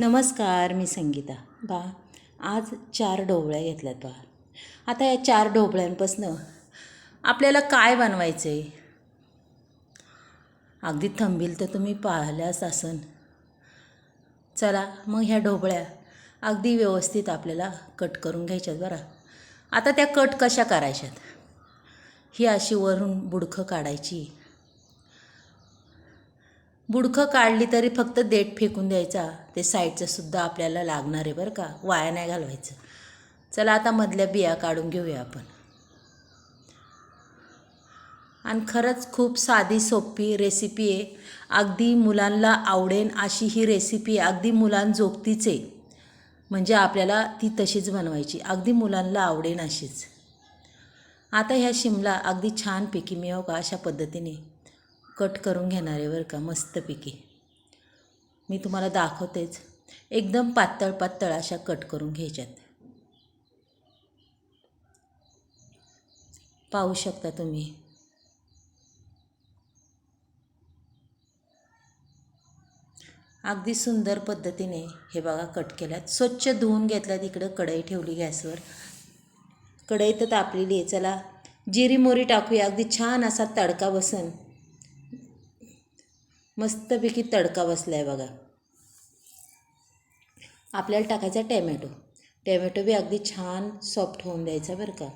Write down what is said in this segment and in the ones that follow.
नमस्कार मी संगीता. बा आज चार ढोबळ्या घेतल्यात बा. आता या चार ढोबळ्यांपासनं आपल्याला काय बनवायचं आहे अगदी थंबील तर तुम्ही पाहिल्याच असन. चला मग ह्या ढोबळ्या अगदी व्यवस्थित आपल्याला कट करून घ्यायच्यात बरं. आता त्या कट कशा करायच्यात? ही अशी वरून बुडखं काढायची. बुडखं काढली तरी फक्त देठ फेकून द्यायचा. ते साईडचं सुद्धा आपल्याला लागणार आहे बरं का. वाया नाही घालवायचं. चला आता मधल्या बिया काढून घेऊया आपण. आणि खरंच खूप साधी सोपी रेसिपी आहे. अगदी मुलांना आवडेन अशी ही रेसिपी अगदी मुलांजोगतीच आहे. म्हणजे आपल्याला ती तशीच बनवायची. अगदी मुलांना आवडेन अशीच. आता ह्या शिमला अगदी छानपैकी मी हो का अशा पद्धतीने? कट करून घेणार आहे बरं का मस्तपैकी. मी तुम्हाला दाखवतेच. एकदम पातळ पातळ अशा कट करून घ्यायच्यात. पाहू शकता तुम्ही. अगदी सुंदर पद्धतीने हे बघा कट केल्यात. स्वच्छ धुवून घेतल्यात इकडं कढई ठेवली गॅसवर. कढई तर तापलेली आहे. चला जिरी मोरी टाकूया. अगदी छान असा तडका बसन. मस्तपैकी तडका बसला आहे बघा. आपल्याला टाकायचा टॅमॅटो. टॅमॅटो बी अगदी छान सॉफ्ट होऊन द्यायचा बरं का.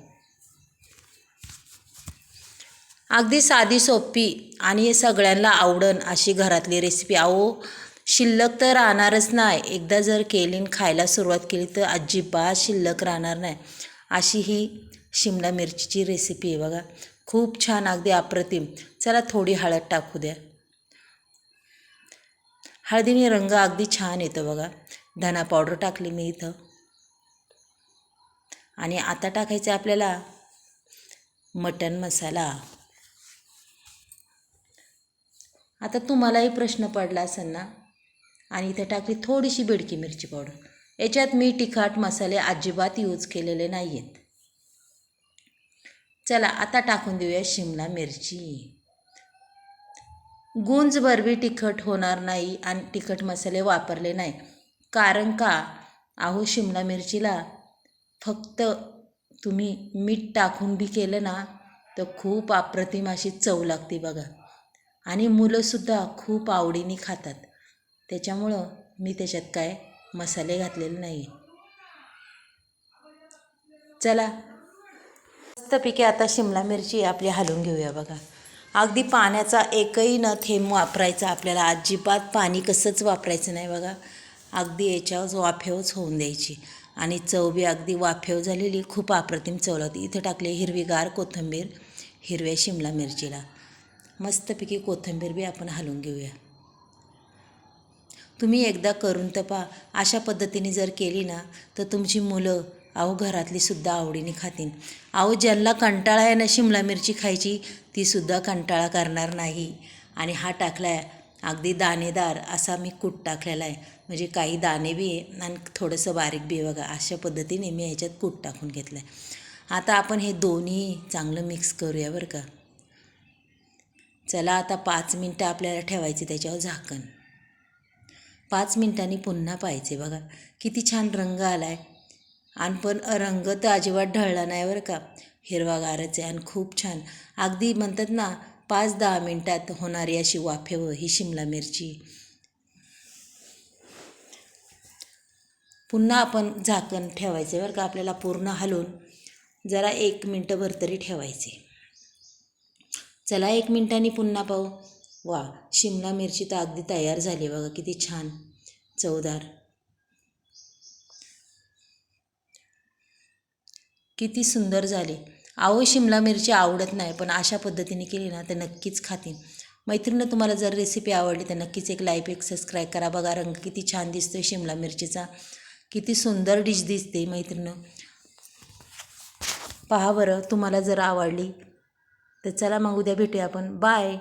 अगदी साधी सोपी आणि सगळ्यांना आवडन अशी घरातली रेसिपी अहो शिल्लक तर राहणारच नाही. एकदा जर केली आणि खायला सुरुवात केली तर अजिबात शिल्लक राहणार नाही. अशी ही शिमला मिरचीची रेसिपी आहे बघा. खूप छान अगदी अप्रतिम. चला थोडी हळद टाकू द्या. हळदीने रंग अगदी छान येतो बघा. धना पावडर टाकली मी इथं. आणि आता टाकायचं आपल्याला मटन मसाला. आता तुम्हालाही प्रश्न पडला असेल ना? आणि इथं टाकली थोडीशी बेडकी मिरची पावडर याच्यात मी तिखट मसाले अजिबात यूज केलेले नाही आहेत चला आता टाकून देऊया शिमला मिरची. गुंज बी तिखट होणार नाही आणि तिखट मसाले वापरले नाही. कारण का? अहो शिमला मिरचीला फक्त तुम्ही मीठ टाकून बी केलं ना तर खूप अप्रतिम अशी चव लागते बघा. आणि मुलंसुद्धा खूप आवडीने खातात. त्याच्यामुळं मी त्याच्यात काय मसाले घातलेले नाही चला. मस्तपैकी आता शिमला मिरची आपली हलवून घेऊया बघा. अगदी पाण्याचा एकही न थेंब वापरायचा आपल्याला अजिबात पाणी कसंच वापरायचं नाही बघा. अगदी याच्यावर वाफेवच होऊन द्यायची. आणि चव बी अगदी वाफेव झालेली खूप अप्रतिम चव लागते. इथं टाकले हिरवीगार कोथिंबीर हिरव्या शिमला मिरचीला. मस्तपैकी कोथिंबीर बी आपण हलवून घेऊया. तुम्ही एकदा करून तर अशा पद्धतीने जर केली ना तर तुमची मुलं अहो घरातली सुद्धा आवडीने खातील. अहो ज्यांना कंटाळा आहे ना शिमला मिरची खायची तीसुद्धा कंटाळा करणार नाही. आणि हा टाकला आहे अगदी दाणेदार असा मी कूट टाकलेला आहे म्हणजे काही दाणे बी आणि थोडंसं बारीक बी बघा अशा पद्धतीने मी ह्याच्यात कूट टाकून घेतलं आहे आता आपण हे दोन्ही चांगलं मिक्स करूया बरं का. चला आता पाच मिनटं आपल्याला ठेवायची त्याच्यावर झाकण. पाच मिनटांनी पुन्हा पाहायचे बघा. किती छान रंग आला आहे आणि पण रंग तर अजिबात ढळला नाही बरं का. हिरवागारच आहे आणि खूप छान. अगदी म्हणतात ना पाच दहा मिनटात होणारी अशी वाफेव ही शिमला मिरची. पुन्हा आपण झाकण ठेवायचे बरं का आपल्याला पूर्ण हलवून. जरा एक मिनटंभर तरी ठेवायचे. चला एक मिनटांनी पुन्हा पाहू. वा शिमला मिरची तर अगदी तयार झाली बघा किती छान. चवदार. किती सुंदर झाली. अहो शिमला मिरची आवडत नाही पण अशा पद्धतीने केली ना तर नक्कीच खातील मैत्रिणीनं तुम्हाला जर रेसिपी आवडली तर नक्कीच एक लाईक एक सबस्क्राईब करा. बघा रंग किती छान दिसतोय शिमला मिरचीचा. किती सुंदर डिश दिसते मैत्रिणं पहा बरं तुम्हाला जर आवडली तर चला मग उद्या भेटूया आपण. बाय